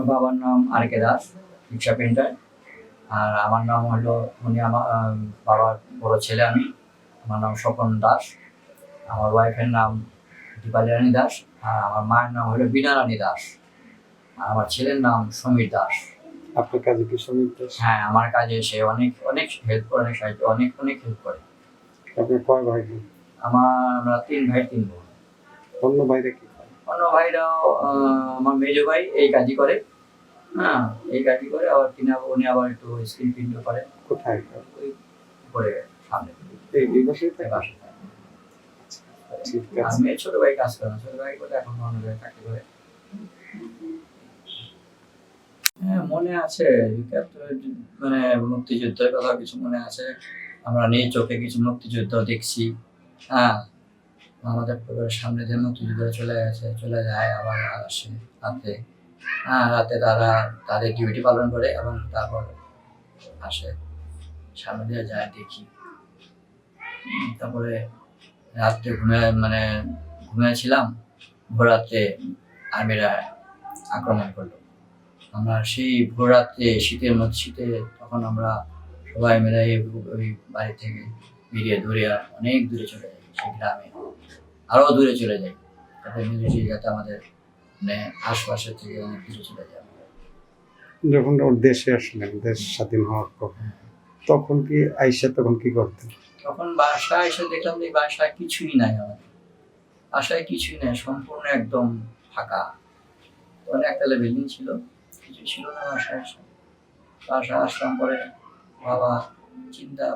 আমার বাবার নাম আর কে দাস রিক্সা পেন্টার আর আমার নাম হলো উনি আমার বাবার বড় ছেলে আমি। আমার নাম স্বপন দাস। আমার ওয়াইফের নাম দীপালি রানী দাস। আর আমার মায়ের নাম হলো বীণা রানী দাস। আর আমার ছেলের নাম সমীর দাস। আপনার কাজে কি সমীর দাস? হ্যাঁ আমার কাজে সে অনেক অনেক হেল্প করে অনেক সাহায্য অনেক অনেক হেল্প করে। আপনি কয় ভাই আমার আমরা তিন ভাই তিন বোন। অন্য ভাইরা কি অন্য ভাইরাও আমার মেজো ভাই এই কাজই করে। হ্যাঁ এই কাজই করে আবার উনি আবার একটু স্কিন প্রিন্ট করে কোথায়? ওই করে সামনে। এই এই বাসায় এই থাকে? বাসায় থাকে। ঠিক আর আছে। মেয়ে ছোট ভাই কাজ করে ছোট ভাই করে এখন অন্য জায়গায় চাকরি করে। হ্যাঁ মনে আছে মানে মুক্তিযুদ্ধের কথা কিছু মনে আছে? আমরা নিজ চোখে কিছু মুক্তিযুদ্ধ দেখছি। হ্যাঁ আমাদের সামনে দিয়ে মুক্তিযুদ্ধ চলে গেছে চলে যায় আবার আসে রাতে। রাতে তারা তাদের ডিউটি পালন করে এবং তারপর আসে। সামনে দিয়ে যায়, দেখি। তারপরে রাত্রে ঘুমে মানে ঘুমিয়েছিলাম ভোর রাত্রে আর্মিরা আক্রমণ করল। আমরা সেই ভোর রাত্রে শীতের মধ্যে, শীতে তখন আমরা সবাই মিলে ওই বাড়ি থেকে বেরিয়ে দূরে অনেক দূরে চলে যাই, সেই গ্রামে। আরও দূরে চলে যাই। যাতে মিলিটারি যাতে আমাদের মানে আশপাশের থেকে অনেক দূরে চলে যায়। যখন ওর দেশে আসলেন দেশ স্বাধীন হওয়ার পর তখন কি আইসা তখন কি করতেন? তখন বাসায় এসে দেখলাম যে বাসায় কিছুই নাই আমাদের। বাসায় কিছুই নাই সম্পূর্ণ একদম ফাঁকা। তখন একতলা বিল্ডিং ছিল কিছু ছিল না বাসায় এসে। বাসায় আসলাম পরে বাবা চিন্তা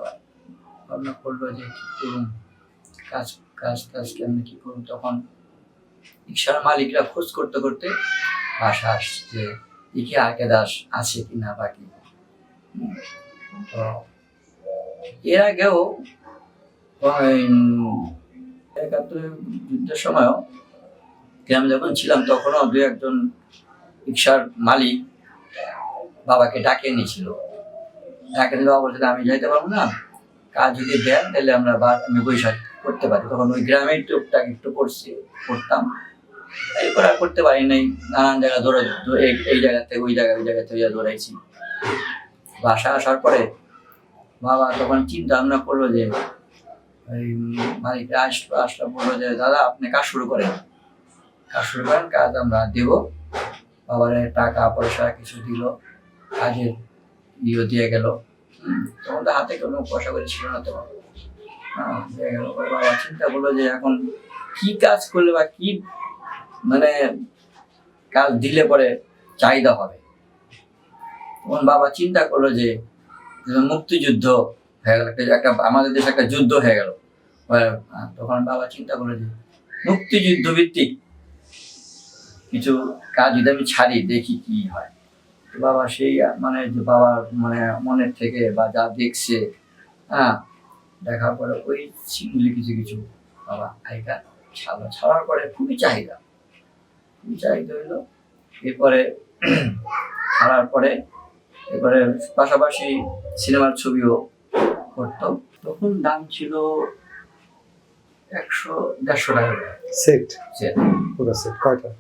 ভাবনা করল যে কি করুন কাজ কাজ টাজ কেমনি কি করুন তখন রিক্সার মালিকরা খোঁজ করতে করতে বাসা আসছে, দেখি আগে দাস আছে কি না বাকি এর আগেও যুদ্ধের সময়ও গ্রামে যখন ছিলাম, তখনও দু একজন রিক্সার মালিক বাবাকে ডাকে নিয়েছিল ডাকে বাবা বলছিল আমি যাইতে পারব না। কাজ যদি দেন, তাহলে আমরা আমি বৈশাখ। করতে পারি। তখন ওই গ্রামের টুকটাক একটু করছি, করতাম। এরপর আর করতে পারি নাই। নানান জায়গা দৌড়া এই জায়গা থেকে ওই জায়গায়, ওই জায়গা থেকে দৌড়াইছি বাসা আসার পরে বাবা তখন চিন্তা ভাবনা করল যে, ওই মালিক আসলো আসলো বলল যে, দাদা, আপনি কাজ শুরু করেন। কাজ শুরু করেন, কাজ আমরা দেব। বাবারে টাকা, পয়সা কিছু দিল। কাজের ইয়ে দিয়ে গেল। তখন তো হাতে কোনো পয়সা করে ছিল না তো দিয়ে গেল পরে বাবা চিন্তা করল যে এখন কি কাজ করলে বা কি মানে কাজ দিলে পরে চাহিদা হবে তখন বাবা চিন্তা করল যে মুক্তিযুদ্ধ হয়ে গেল একটা- আমাদের দেশে একটা যুদ্ধ হয়ে গেল তখন বাবা চিন্তা করে যে মুক্তিযুদ্ধ ভিত্তিক কিছু কাজ যদি আমি ছাড়ি দেখি কি হয় বাবা সেই মানে বাবার মানে মনের থেকে বা যা দেখছে হ্যাঁ দেখার পরে ওই সিনগুলি কিছু কিছু বাবা আইকা ছাড়া ছাড়ার পরে খুবই চাহিদা। খুবই চাহিদা হইল। এরপরে ছাড়ার পরে এরপরে পাশাপাশি সিনেমার ছবিও করতো তখন দাম ছিল একশো দেড়শো টাকা সেট? সেট। পুরো সেট কয়টা?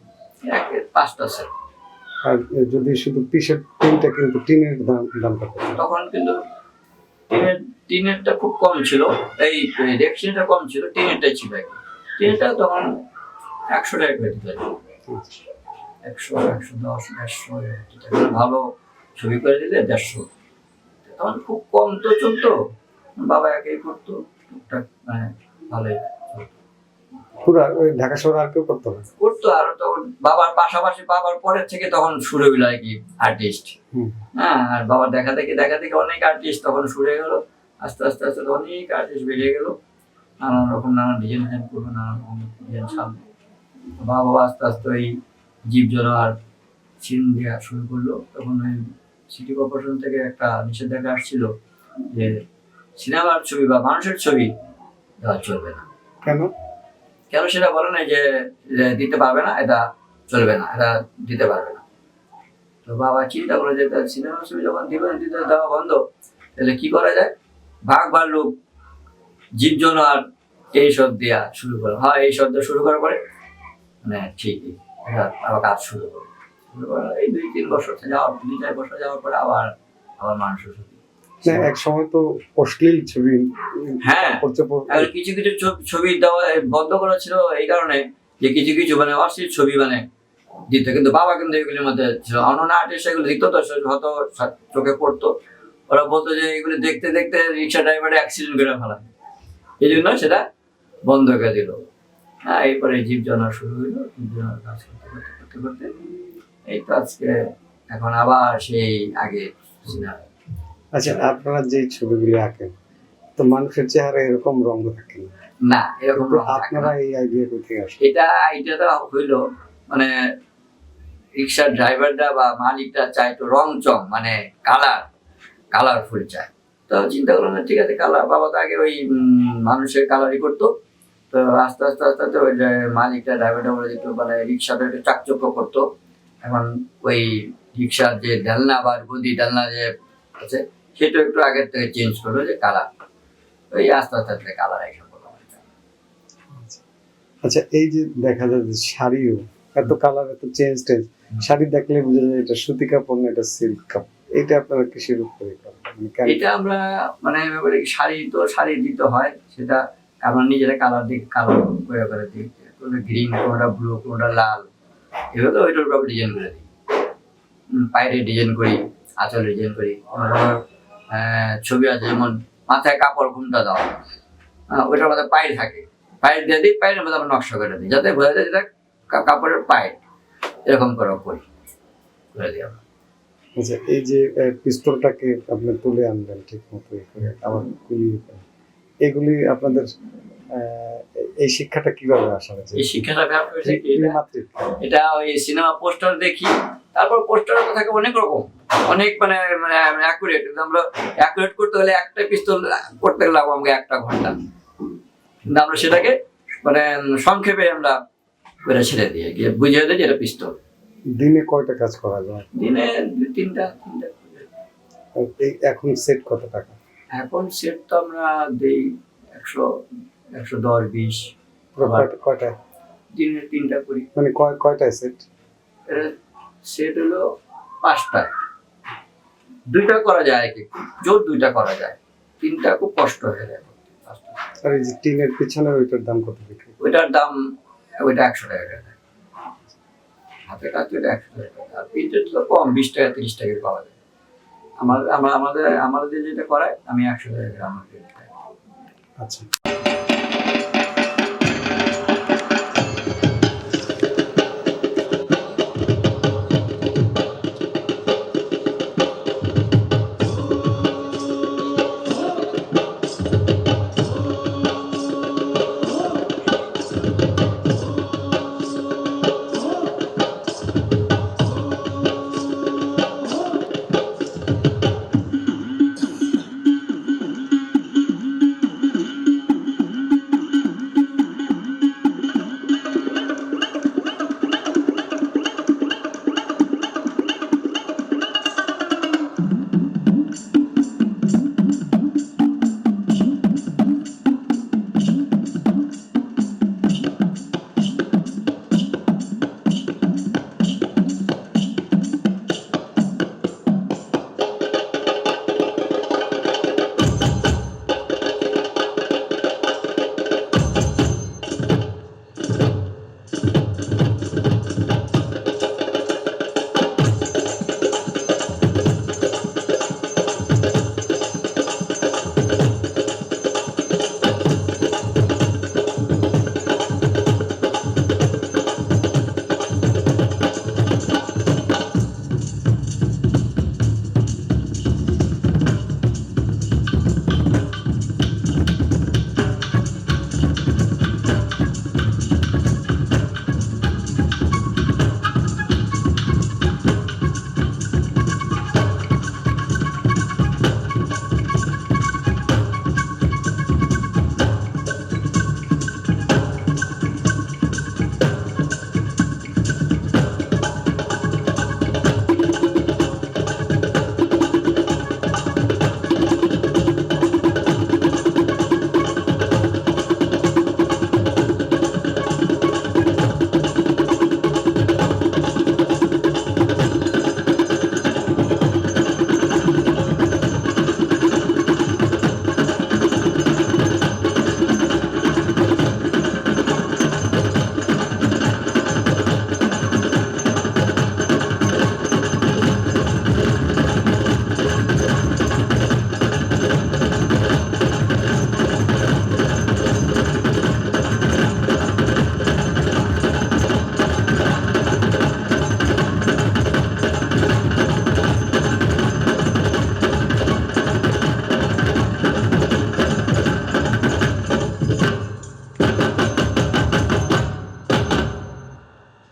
পাঁচটা সেট। আর যদি শুধু শার্ট টিনটা কিন্তু টিনের দাম দামটা তখন কিন্তু টিনের টিনেরটা খুব কম ছিল। এই রেক্সিনটা কম ছিল টিনেরটাই ছিল। টিনেরটা তখন একশো টাকা করে দিতে একশো একশো দশ দেড়শো। ভালো ছবি করে দিলে দেড়শো। তখন খুব কম তো চলতো। বাবা একেই করতো টুকটাক মানে ভালোই পুরো ওই ঢাকা শহর আর কেউ করতো না? করতো আর তখন। বাবার পাশাপাশি বাবার পরের থেকে তখন শুরু হইল আর কি আর্টিস্ট। হ্যাঁ আর বাবার দেখা দেখি দেখা দেখি অনেক আর্টিস্ট তখন শুরু হয়ে গেলো। আস্তে আস্তে আস্তে অনেক আর্টিস্ট বেরিয়ে গেলো। নানান রকম নানান ডিজাইন ডিজাইন করল নানান রকম ডিজাইন সামনে। বাবা আস্তে আস্তে ওই জীব আর সিন দেওয়া শুরু করল। তখন ওই সিটি কর্পোরেশন থেকে একটা নিষেধাজ্ঞা আসছিল যে সিনেমার ছবি বা মানুষের ছবি দেওয়া চলবে না। কেন? কেন সেটা বলে না যে দিতে পারবে না এটা চলবে না এটা দিতে পারবে না। তো বাবা চিন্তা করে যে তার সিনেমা ছবি যখন দিবে দিতে দেওয়া বন্ধ তাহলে কি করা যায়? ভাগ ভাল্লুক জীব আর এইসব দেওয়া শুরু করে। হয় এই শব্দ শুরু করার পরে? মানে ঠিকই আবার কাজ শুরু করে। এই দুই তিন বছর যাওয়ার দুই চার বছর যাওয়ার পরে আবার আবার ছবি না এক সময় তো অশ্লীল ছবি হ্যাঁ। কিছু কিছু ছবি দেওয়া বন্ধ করা ছিল এই কারণে যে কিছু কিছু মানে অশ্লীল ছবি মানে দিত। কিন্তু বাবা কিন্তু এগুলির মধ্যে ছিল। অন্য আর্টিস্ট এগুলো দিত তো হয়তো চোখে পড়তো। ওরা বলতো যে এগুলো দেখতে দেখতে রিক্সা ড্রাইভার অ্যাক্সিডেন্ট করে ফেলা। এই জন্য সেটা বন্ধ করে দিল। হ্যাঁ এরপরে জীব জানা শুরু হইল। জীব জানার কাজ করতে করতে করতে করতে এই তো আজকে এখন আবার সেই আগে আচ্ছা আপনারা যে ছবিগুলি আঁকেন তো মানুষের চেহারা এরকম রঙ থাকে না? না এরকম রং আপনারা এই আইডিয়া কোথায় আসে এটা আইডিয়াটা হইল মানে রিক্সার ড্রাইভারটা বা মালিকটা চায় তো রং চং মানে কালার কালারফুল চায়। তো চিন্তা করলাম ঠিক আছে কালার বাবা তো আগে ওই মানুষের কালারই করতো। তো আস্তে আস্তে আস্তে আস্তে ওই মালিকটা ড্রাইভারটা বলে দিত মানে রিক্সাটা একটু চাকচক্য করতো। এখন ওই রিক্সার যে ডালনা বা গদি ডালনা যে আছে সেটা একটু আগের থেকে চেঞ্জ করল যে কালার ওই আস্তে আস্তে আস্তে কালার এসে আচ্ছা এই যে দেখা যায় যে শাড়িও এত কালার এত চেঞ্জ টেঞ্জ শাড়ি দেখলে বোঝা যায় এটা সুতি কাপড় না এটা সিল্ক কাপড়। এটা আপনারা কিসের উপরে মানে এটা আমরা মানে ব্যাপারে শাড়ি তো শাড়ি দিতে হয় সেটা আমরা নিজেরা কালার দিই কালার করে করে দিই। কোনটা গ্রিন কোনটা ব্লু কোনটা লাল এগুলো ওইটার উপর ডিজাইন করে দিই। পায়ের ডিজাইন করি আঁচল ডিজাইন করি ছবি আছে যেমন মাথায় কাপড় ঘুমটা হ্যাঁ, ওইটার মধ্যে পায়ের থাকে। পায়ের দিয়ে দিই পায়ের মধ্যে আমরা নকশা করে দিই। যাতে বোঝা যায় যেটা কাপড়ের পায়ের এরকম করে করি। করে দিই আমরা। আচ্ছা এই যে পিস্তলটাকে আপনি তুলে আনলেন ঠিক মতো করে আবার গুলিয়ে এগুলি আপনাদের এই শিক্ষাটা কীভাবে আসা হয়েছে এই শিক্ষাটা ব্যাপার হয়েছে এটা- এটা ওই সিনেমা পোস্টার দেখি তারপর পোস্টার তো থাকে অনেক রকম অনেক মানে মানে অ্যাকুরেট আমরা অ্যাকুরেট করতে হলে একটা পিস্তল করতে লাগবো আমাকে একটা ঘণ্টা। কিন্তু আমরা সেটাকে মানে সংক্ষেপে আমরা করে ছেড়ে দিয়ে গিয়ে বুঝিয়ে দিই যে এটা পিস্তল। দিনে কয়টা কাজ করা যায়? দিনে দুই তিনটা। এখন সেট কত টাকা? এখন সেট তো আমরা দিই একশো একশো দশ বিশ। কয়টা- কয়টা? দিনে তিনটা করি। মানে কয় কয়টায় সেট? সেট হলো পাঁচটা। দুইটা করা যায় কি। জোর দুইটা করা যায়। তিনটা খুব কষ্ট হয়ে যায়। আর এই যে টিনের পিছনে ওইটার দাম কত বিক্রি? ওইটার দাম ওইটা একশো টাকা। হাতে কাজ একশো টাকা। আর পিঠে তো কম, বিশ টাকা, তিরিশ টাকা পাওয়া যায়। আমার আমরা আমাদের আমাদের যেটা করায়, আমি একশো টাকা আমার আচ্ছা।